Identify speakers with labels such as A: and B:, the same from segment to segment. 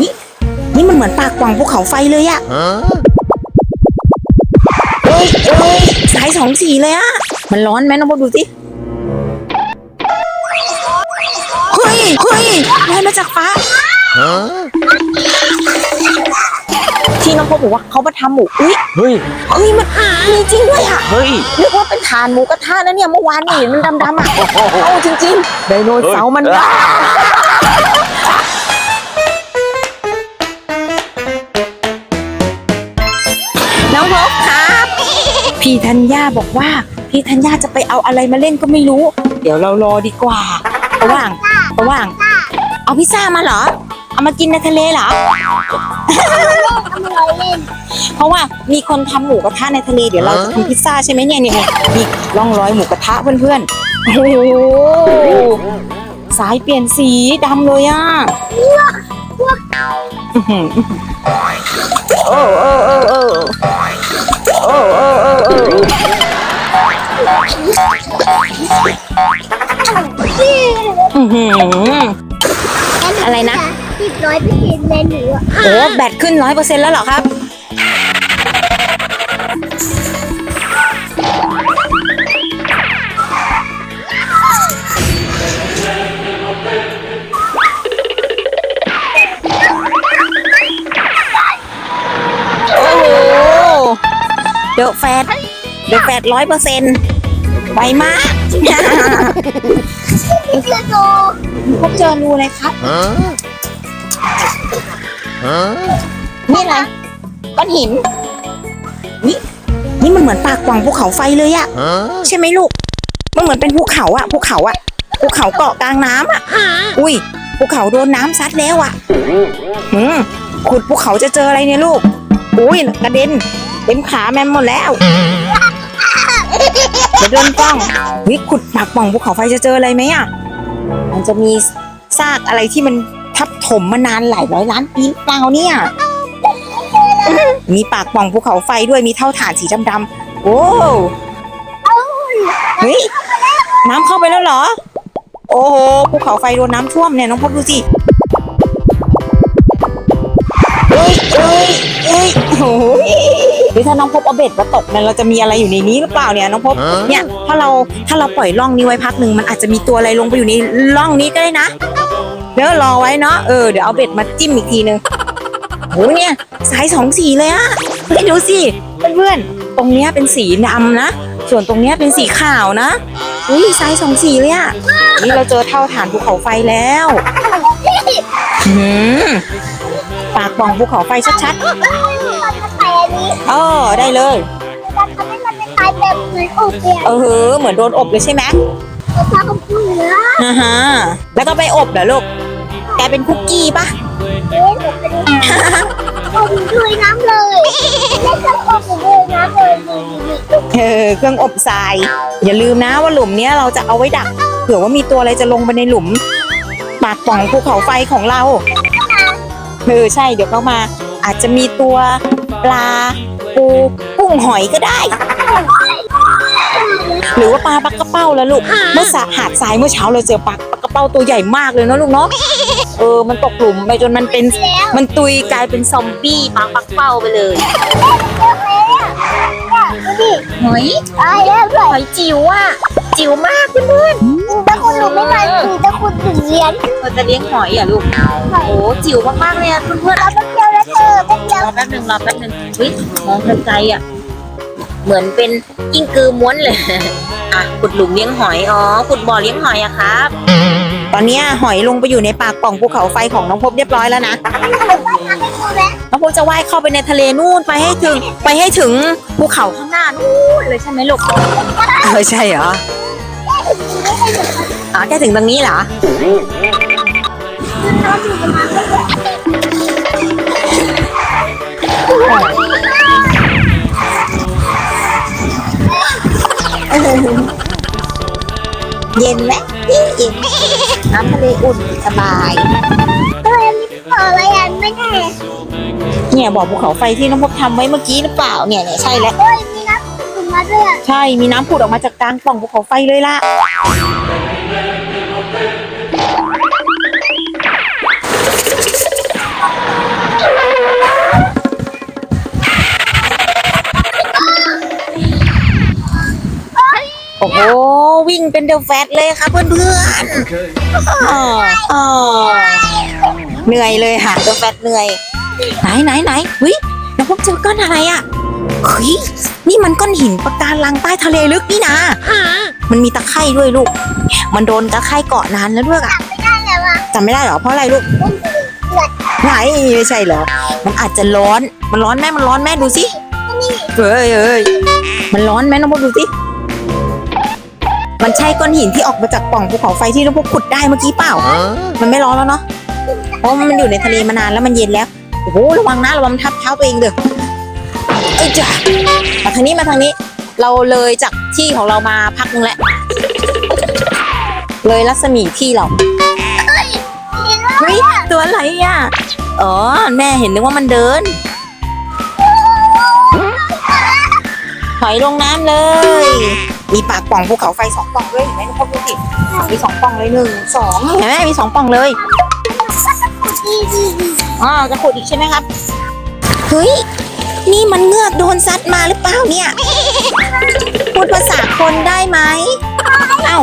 A: นี่นี่มันเหมือนปากกว่างภูเขาไฟเลยอะเอ้ยเอ้ยสายสองสีเลยอะมันร้อนไหมน้องพบดูสิ เฮ้ยเฮ้ยลอยมาจากฟ้า ที่น้องพบบอกว่าเขามาทำหมูอุ้ย
B: เฮ้ย
A: เฮ้ยมันมีจริงด้วยอะ
B: เฮ้ย
A: นึกว่าเป็นฐานหมูกระทะแล้วเนี่ยเมื่อวานนี่เห็นมันดำๆอะเอาจริงๆไดโนเสาร์มัน พี่ธัญญาบอกว่า พี่ธัญญาจะไปเอาอะไรมาเล่นก็ไม่รู้ เดี๋ยวเรารอดีกว่าระหว่างระหว่าง เอาพิซซ่ามาเหรอ เอามากินในทะเลเหรอ เพราะว่ามีคนทำหมูกระทะในทะเลเดี๋ยวเราจะทำพิซซ่าใช่ไหมเนี่ยเนี่ยมีร่องรอยหมูกระทะเพื่อนๆโอ้โหสายเปลี่ยนสีดำเลยอะโอ้โอ้โอ้ อ้โอ้โอ้โอ้โอ้อื้อหือ อะไรนะ
C: สิบร้อยเปอร์เซ็นต์เลยหนูอะ
A: โอ้แบตขึ้นร้อยเปอร์เซ็นต์แล้วเหรอครับ เดอะแฟดร้อยเปอร์เซ็นต์ไวมาก
C: นี่คือโต
A: พบเจอรูเลยครับนี่อะไรก้อนหิน นี่นี่มันเหมือนปากกว่างภูเขาไฟเลยอะใช่ไหมลูก มันเหมือนเป็นภูเขาอะภูเขาอะภูเขาเกาะกลางน้ำอะอุ้ยภูเขาโดนน้ำซัดแล้วอะหืมขุดภูเขาจะเจออะไรเนี่ยลูก อุ้ยกระเด็นเต็มขาแมมหมดแล้วเเดินกล้องวิขุดปากกว่างภูเขาไฟจะเจออะไรไหมอะ มันจะมีซากอะไรที่มันทับถมมานานหลายร้อยล้านปีเปล่าเนี่ย มีปากป่องภูเขาไฟด้วยมีเท่าฐานสีดำๆโอ้เฮ้ยน้ำเข้าไปแล้วเหรอ โอ้โหภูเขาไฟโดนน้ำท่วมเนี่ยน้องพบดูสิเอ้ยเอ้ยเอ้ยโอ้ย หรือถ้าน้องพบเอาเบ็ดมาตกเนี่ยเราจะมีอะไรอยู่ในนี้หรือเปล่าเนี่ยน้องพบเนี่ยถ้าเราถ้าเราปล่อยล่องนี้ไว้พักหนึ่งมันอาจจะมีตัวอะไรลงไปอยู่ในล่องนี้ก็ได้นะเดี๋ยวรอไว้เนาะเออเดี๋ยวเอาเบ็ดมาจิ้มอีกทีนึงโหเนี่ยสายสองสีเลยอะเฮ้ยดูสิเพื่อนๆตรงเนี้ยเป็นสีดำนะส่วนตรงเนี้ยเป็นสีขาวนะอุ้ยสายสองสีเลยอะนี่เราเจอเท่าฐานภูเขาไฟแล้วหืมปากป่องภูเขาไฟชัด
C: มั นจะใส่อันนี้
A: ๆอ๋อได้เลย
C: จะทำให้มันเป็นลายแบบเหมือนอบเลย
A: เออเหมือนโดนอบเลยใช่ไหม
C: จะทำกับผู้เหลือ
A: อ่าฮะแล้วก็ไปอบเหรอลูกกลายเป็นคุกกี้ปะ
C: เอ๊ะหนูเป็นอบด้วยน้ำเลยไม่ใช่อบด้วยน้ำเลยนี่นี่นี่
A: เออเครื่องอบทราย อย่าลืมนะว่าหลุมเนี้ยเราจะเอาไว้ดักเผื่อว่ามีตัวอะไรจะลงไปในหลุมปากป่องภูเขาไฟของเราเออใช่เดี๋ยวเขามาอาจจะมีตัว ปลา ปูกุ้งหอยก็ได้ หรือว่าปลาปักกระเป้าแล้วลูก เมื่อสะหาดทรายเมื่อเช้าเราเจอปลาปักกระเป้าตัวใหญ่มากเลยเนาะลูกเนาะเออ มันตกหลุมไปจนมันเป็น มันตุยกลายเป็นซอมบี้ปลาปักเป้าไปเลย
C: ดูดิ
A: หอย
C: ตายแล้วด้วย
A: หอยจิ๋วอะ จิ๋วมากเพื่อน
C: ถ้าคุณหนูไม่มาหนูจะคุณถึงเรียน
A: ๆเราจะเลี้ยงหอยอะลูกโอ้จิ๋วมากๆเลยอะเพื่อนๆ
C: เราไปเที่ยวแล้ว เธอไปเที่ยว
A: รอแป๊บหนึ่งรอแป๊บหนึ่งเฮ้ยมองไกลๆอะ เหมือนเป็นกิ้งกือม้วนเลย อะขุดหลุมเลี้ยงหอย อ๋อขุดบ่อเลี้ยงหอยอะครับ ตอนเนี้ยหอยลงไปอยู่ในปากป่องภูเขาไฟของน้องพบเรียบร้อยแล้วนะ น้องพบจะว่ายเข้าไปในทะเลนู่นไปให้ถึง ไปให้ถึงภูเขาข้างหน้านู่นเลยใช่ไหมลูก เออใช่เหรอ อ๋อแค่ถึงตรงนี้เหรอเย็ นไหมเย็นน้ำทะเลอุ่นสบาย
C: เฮ้ยมีเปิดอะไรอะไม่แน่
A: เนี่ยบอกภูเขาไฟที่น้องพบทำไว้เมื่อกี้หรือเปล่าเนี่ยเนี่ยใช่แล้ว
C: เฮ้ยมีน้ำถึงมาด้วยอะ
A: ใช่มีน้ำผุดออกมาจากกลางปล่องภูเขาไฟเลยล่ะ โอ้วิ่งเป็นเดอะแฟตเลยครับเพื่อนๆอ๋ออ๋อเหนื่อยเลยค่ะเดอะแฟตเหนื่อย ไหนไหนไหนวิน้องพบเจอก้อนอะไรอะเฮ้ยนี่มันก้อนหินปะการังใต้ทะเลลึกนี่นะมันมีตะไคร่ด้วยลูก มันโดนตะไคร่เกาะนานแล้วด้วยอะ
C: ไม่ได้แล้วอะ
A: จำไม่ได้เหรอเพราะอะไรลูก
C: มันเดือด
A: ไหนไม่ใช่เหรอ มันอาจจะร้อน มันร้อนไหมมันร้อนไหมดูสิ
C: นี่
A: เฮ้ยเฮ้ยมันร้อนไหมน้องพบดูสิ มันใช่ก้อนหินที่ออกมาจากปล่องภูเขาไฟที่น้องพบขุดได้เมื่อกี้เปล่า มันไม่ร้อนแล้วเนาะ เพราะมันอยู่ในทะเลมานานแล้วมันเย็นแล้ว โอ้โห ระวังนะระวังทับเท้าตัวเองเด้อเอ้ยจ้ะมาทางนี้มาทางนี้ เราเลยจากที่ของเรามาพักนึงแล้ว เลยรัศมีที่เราเฮ้ยตัวอะไรอะ อ๋อ แม่เห็นนึกว่ามันเดิน ถอยลงน้ำเลย มีปากป่องภูเขาไฟสองป่องด้วยเห็นไหมทุกคนดูสิมีสองป่องเลยหนึ่งสองเห็นไหมมีสองป่องเลย
C: ดีดีดี
A: อ๋อจะขุดอีกใช่ไหมครับเฮ้ยนี่มันเงือกโดนซัดมาหรือเปล่าเนี่ย พูดภาษาคนได้ไหมเอ้า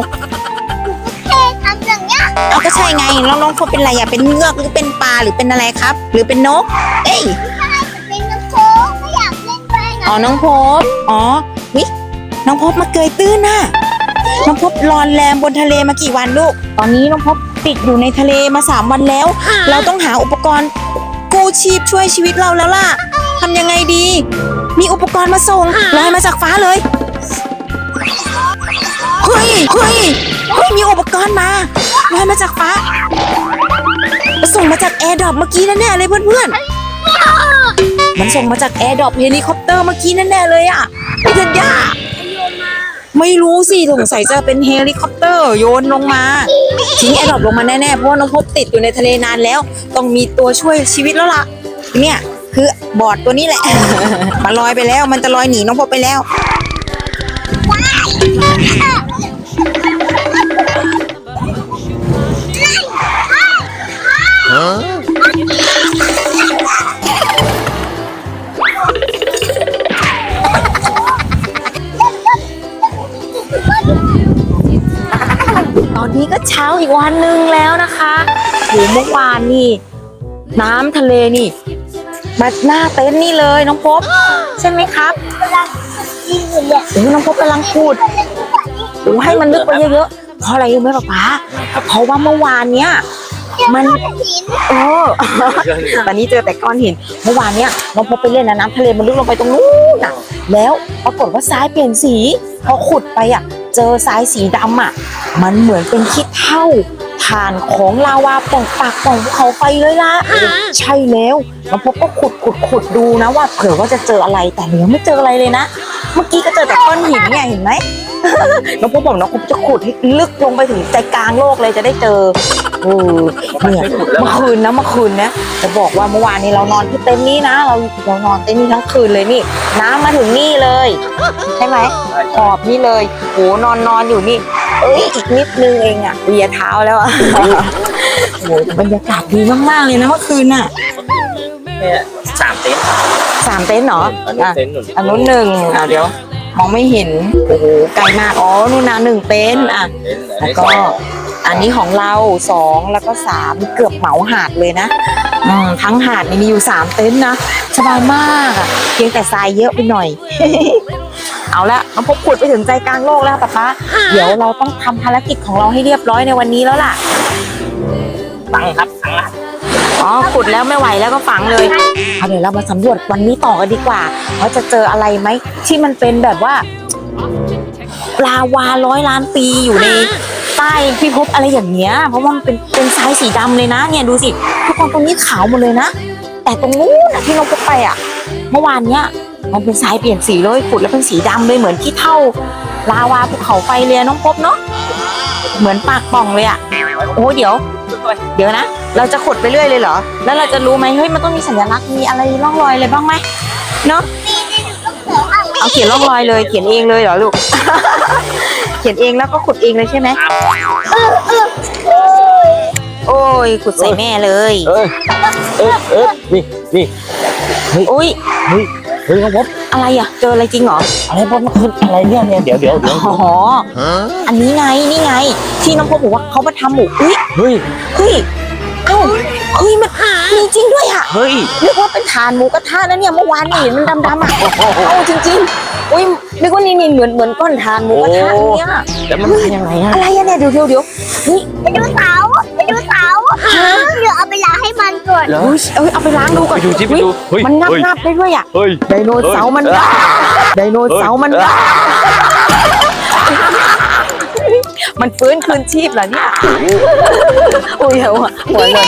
C: แค่ทำอย่างเงี้ย
A: เอาก็ใช่ไงน้องๆเขาเป็นอะไรอะเป็นเงือกหรือเป็นปลาหรือเป็นอะไรครับ หรือเป็นนก เอ้ย
C: อ๋
A: อน้องพบอ๋อวิน้องพบมาเกยตื้นน่ะน้องพบรอนแรมบนทะเลมากี่วันลูก ตอนนี้น้องพบติดอยู่ในทะเลมาสามวันแล้ว เราต้องหาอุปกรณ์กู้ชีพช่วยชีวิตเราแล้วล่ะทำยังไงดี มีอุปกรณ์มาส่งลอยมาจากฟ้าเลยเฮ้ยเฮ้ยเฮ้ยมีอุปกรณ์มาลอยมาจากฟ้า ส่งมาจากแอร์ดรอปเมื่อกี้แน่ๆเลยเพื่อนๆ มันส่งมาจากแอร์ดรอปเฮลิคอปเตอร์เมื่อกี้แน่ๆเลยอะไอ้เด็กย่าไม่รู้สิสงสัยจะเป็นเฮลิคอปเตอร์โยนลงมา ทิ้งแอร์ดรอปลงมาแน่ๆเพราะว่าน้องพบติดอยู่ในทะเลนานแล้ว ต้องมีตัวช่วยชีวิตแล้วล่ะ เนี่ยคือบอร์ดตัวนี้แหละ มันลอยไปแล้ว มันจะลอยหนีน้องพบไปแล้ว ตอนนี้ก็เช้าอีกวันหนึ่งแล้วนะคะโหเมื่อวานนี่ น้ำทะเลนี่ มาหน้าเต็นท์นี่เลยน้องพบ ใช่ไหมครับ
C: กำลังกินอยู่เนี่ย
A: โอ้ยน้องพบกำลังพูดโอ้ให้มันลึกไปเยอะๆ เพราะอะไรรู้ไหมป๊าป๊าเพราะว่าเมื่อวานเนี้ยมัน
C: หิน
A: เออตอนนี้เจอแต่ก้อนหิน เมื่อวานเนี้ยน้องพบไปเล่นนะน้ำทะเลมันลึกลงไปตรงนู้นน่ะ แล้วปรากฏว่าทรายเปลี่ยนสี พอขุดไปอะ เจอทรายสีดำอะ มันเหมือนเป็นขี้เท้าฐานของลาวาป่องปากป่องภูเขาไฟเลยล่ะใช่แล้วน้วพบก็ขุดขุดขุดดูนะว่า เผื่อว่าจะเจออะไรแต่เนูยังไม่เจออะไรเลยนะ เมื่อกี้ก็เจอแต่ก้อนหินไงเห็นไหมน้องพบบอกน้องพบจะขุดให้ลึกลงไปถึงใจกลางโลกเลยจะได้เจอ เออเนี่ยเมื่อคืนนะเมื่อคืนนะจะบอกว่าเมื่อวานนี้เรานอนที่เต็นท์นี้นะ เราเรานอนเต็นท์นี้ทั้งคืนเลยนี่ น้ำมาถึงนี่เลย ใช่ไหมขอบนี่เลยโหนอนนอนอยู่นี่ เอ้ยอีกนิดนึงเองอะเวียเท้าแล้วอะโอ้โหบรรยากาศดีมากๆเลยนะเมื่อคืนน่ะ
B: เนี่ยสามเต็นท์
A: สามเต็นท์เหรอ
B: อันนี้
A: อะ
B: เต็นท์หนุน
A: อันนู้นหนึ่งอะเดี๋ยวมองไม่เห็นโอ้โหไกลมากอ๋อนู่นนะหนึ่งเต็นท์อะ
B: เต็นท์อัน
A: แล้ว
B: นี้
A: ก็
B: ส อง
A: อันนี้ของเราสองแล้วก็สามเกือบเหมาหาดเลยนะอืมทั้งหาดนี่มีอยู่สามเต็นท์นะสบายมากอะเพียงแต่ทรายเยอะไปหน่อย เอาละน้องพบขุดไปถึงใจกลางโลกแล้วป๊าป๊าเดี๋ยวเราต้องทำภารกิจของเราให้เรียบร้อยในวันนี้แล้วล่ะ
B: ตังค์ครับตังค์ละ
A: อ๋อขุดแล้วไม่ไหวแล้วก็ฝังเลยเอาเดี๋ยวเรามาสำรวจวันนี้ต่อกันดีกว่าว่าจะเจออะไรไหมที่มันเป็นแบบว่าลาวาร้อยล้านปีอยู่ใน ใต้พิภพอะไรอย่างเงี้ย เพราะว่ามันเป็นเป็นทรายสีดำเลยนะ เนี่ยดูสิ ทุกคนตรงนี้ขาวหมดเลยนะ แต่ตรงนู้นนะที่น้องพบไปอะ เมื่อวานเนี้ยมันเป็นทรายเปลี่ยนสีเลยขุดแล้วเป็นสีดำเลยเหมือนที่เท่าลาวาภูเขาไฟเลยน้องพบเนาะเหมือนปากป่องเลยอะโอ้เดี๋ยว เดี๋ยวนะ เราจะขุดไปเรื่อยเลยเหรอ แล้วเราจะรู้ไหมเฮ้ยมันต้องมีสัญลักษณ์มีอะไรร่องรอยอะไรบ้างไหมเนาะเอาเขียนร่องรอยเลยเขียนเองเลยเหรอลูก ขียนเองแล้วก็ขุดเองเลยใช่ไหมโอ้ยขุดใส่แม่เลย
B: เอ้ยเอ้ยเอ้ยนี่นี่
A: อุ้ย
B: เฮ้ยเฮ้ยน้องพบ
A: อะไรอะ เจออะไรจริงเหรอ
B: อะไรพบมันคืออะไรเนี่ยเนี่ยเดี๋ยวเดี๋ยวเดี๋ยว
A: อ๋ออันนี้ไงนี่ไง ที่น้องพบบอกว่าเขามาทำหมูอุ้ย
B: เฮ้ย
A: เฮ้ยเอ้า เฮ้ยมันมีจริงด้วยอะ
B: เฮ้ย
A: นึกว่าเป็นฐานหมูกระทะนะเนี่ยเมื่อวานนี่เห็นมันดำๆอะเอาจริงๆอุ้ยนึกว่านี่นี่เหมือนเหมือนก้อนฐานหมูกระทะเนี่ย
B: แล้วมันมายังไงอะ
A: อะไรอะเนี่ยเดี๋ยวเดี๋ยวเดี๋ยวนี่
C: ไปดูเสาไปดูเสาเดี๋ยวเอาไปล้างให้มันก่อน
B: เหรอ
A: อุ้ยเอ้ยเอาไปล้างดูก่อน
B: ไปดูสิไปดูเฮ้ย
A: มันงับ
B: เฮ้ย
A: งับได้ด้วยอะ
B: เฮ้ย
A: ไดโนเสาร์มัน
B: เฮ้ย
A: ไดโนเสาร์มันมันฟื้นคืนชีพเหรอเนี่ย อุ้ยหัวหัวเลย